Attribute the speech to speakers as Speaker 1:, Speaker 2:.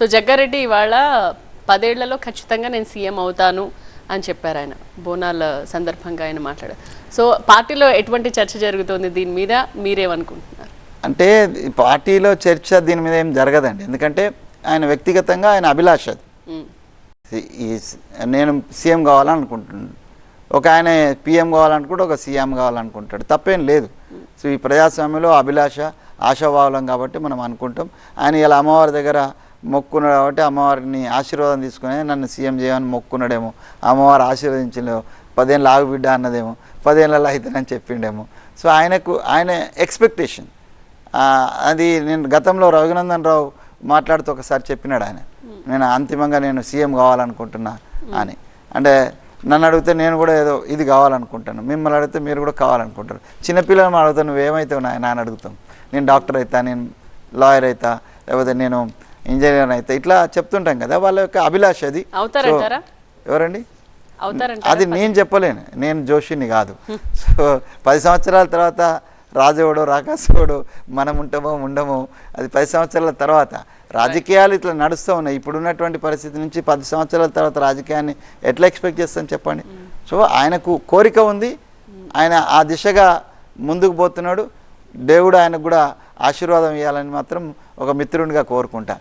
Speaker 1: So Jaggareddy ఇవాళ పదేళ్ళలో ఖచ్చితంగా నేను సీఎం అవుతాను అని చెప్పారు ఆయన. బోనాల సందర్భంగా ఆయన మాట్లాడారు. సో పార్టీలో ఎటువంటి చర్చ జరుగుతోంది? దీని మీద మీరేమనుకుంటున్నారు?
Speaker 2: అంటే పార్టీలో చర్చ దీని మీద ఏం జరగదండి. ఎందుకంటే ఆయన వ్యక్తిగతంగా ఆయన అభిలాష ఈ- నేను సీఎం కావాలనుకుంటున్నాను. ఒక ఆయన పిఎం కావాలనుకుంటే ఒక సీఎం కావాలనుకుంటాడు. తప్పేం లేదు. సో ఈ ప్రజాస్వామ్యంలో అభిలాష ఆశాభావం కాబట్టి మనం అనుకుంటాం. ఆయన ఇలా అమ్మవారి దగ్గర మొక్కున్నాడు కాబట్టి అమ్మవారిని ఆశీర్వాదం తీసుకుని నన్ను సీఎం చేయమని మొక్కున్నాడేమో. అమ్మవారు ఆశీర్వదించలే పదేళ్ళు ఆగు బిడ్డ అన్నదేమో. పదేళ్ళలో అవుతానని చెప్పిండేమో. సో ఆయనకు ఆయన ఎక్స్పెక్టేషన్. అది నేను గతంలో రఘునందన్ రావు మాట్లాడుతూ ఒకసారి చెప్పినాడు ఆయన. నేను అంతిమంగా నేను సీఎం కావాలనుకుంటున్నా అని. అంటే నన్ను అడిగితే నేను కూడా ఏదో ఇది కావాలనుకుంటాను. మిమ్మల్ని అడిగితే మీరు కూడా కావాలనుకుంటారు. చిన్నపిల్లలు అడుగుతాను నువ్వు ఏమవుతావు నాయన అని అడుగుతాం. నేను డాక్టర్ అవుతా నేను లాయర్ అవుతా లేకపోతే నేను ఇంజనీర్ అవుతా ఇట్లా చెప్తుంటాం కదా వాళ్ళ యొక్క అభిలాష అది. ఎవరండి? అది నేను చెప్పలేను. నేను జోషిని కాదు. సో పది సంవత్సరాల తర్వాత రాజువాడు రాకాసువాడు మనం ఉంటామో ఉండమో అది పది సంవత్సరాల తర్వాత రాజకీయాలు ఇట్లా నడుస్తూ ఉన్నాయి. ఇప్పుడున్నటువంటి పరిస్థితి నుంచి పది సంవత్సరాల తర్వాత రాజకీయాన్ని ఎట్లా ఎక్స్పెక్ట్ చేస్తాను చెప్పండి? సో ఆయనకు కోరిక ఉంది. ఆయన ఆ దిశగా ముందుకు పోతున్నాడు. దేవుడు ఆయనకు కూడా ఆశీర్వాదం ఇవ్వాలని మాత్రం ఒక మిత్రునిగా కోరుకుంటా.